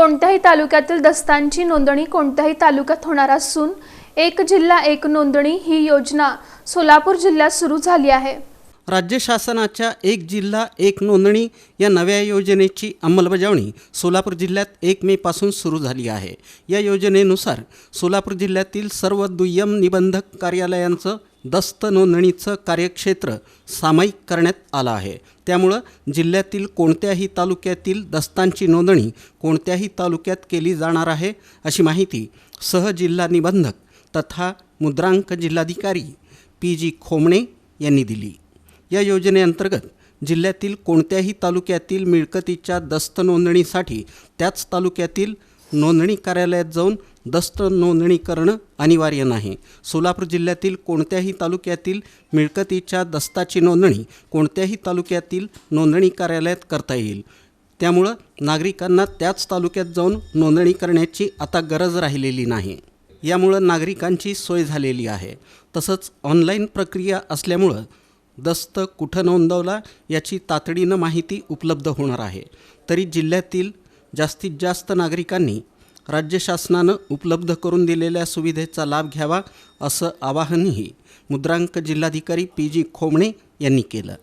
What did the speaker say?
कोणत्याही तालुक्यातील दस्तांची नोंदणी कोणत्याही तालुक्यात होणार असून एक जिल्हा एक नोंदणी ही योजना सोलापूर जिल्ह्यात सुरू झाली आहे. राज्य शासनाच्या एक जिल्हा एक नोंदणी या नव्या योजनेची अंमलबजावणी सोलापूर जिल्ह्यात एक मेपासून सुरू झाली आहे. या योजनेनुसार सोलापूर जिल्ह्यातील सर्व दुय्यम निबंधक कार्यालयांचं दस्त नोंदणीचं कार्यक्षेत्र सामायिक करण्यात आलं आहे. त्यामुळं जिल्ह्यातील कोणत्याही तालुक्यातील दस्तांची नोंदणी कोणत्याही तालुक्यात केली जाणार आहे अशी माहिती सहजिल्हा निबंधक तथा मुद्रांक जिल्हाधिकारी पी जी खोमणे यांनी दिली. या योजनेअंतर्गत जिल्ह्यातील कोणत्याही तालुक्यातील मिळकतीच्या दस्त नोंदणीसाठी त्याच तालुक्यातील नोंदणी कार्यालयात जाऊन दस्त नोंदणी करणं अनिवार्य नाही. सोलापूर जिल्ह्यातील कोणत्याही तालुक्यातील मिळकतीच्या दस्ताची नोंदणी कोणत्याही तालुक्यातील नोंदणी कार्यालयात करता येईल. त्यामुळं नागरिकांना त्याच तालुक्यात जाऊन नोंदणी करण्याची आता गरज राहिलेली नाही. यामुळं नागरिकांची सोय झालेली आहे. तसंच ऑनलाईन प्रक्रिया असल्यामुळं दस्त कुठं नोंदवला याची तातडीनं माहिती उपलब्ध होणार आहे. तरी जिल्ह्यातील जास्तीत जास्त नागरिकांनी राज्य शासनानं उपलब्ध करून दिलेल्या सुविधेचा लाभ घ्यावा असं आवाहनही मुद्रांक जिल्हाधिकारी पी जी खोमणे यांनी केलं.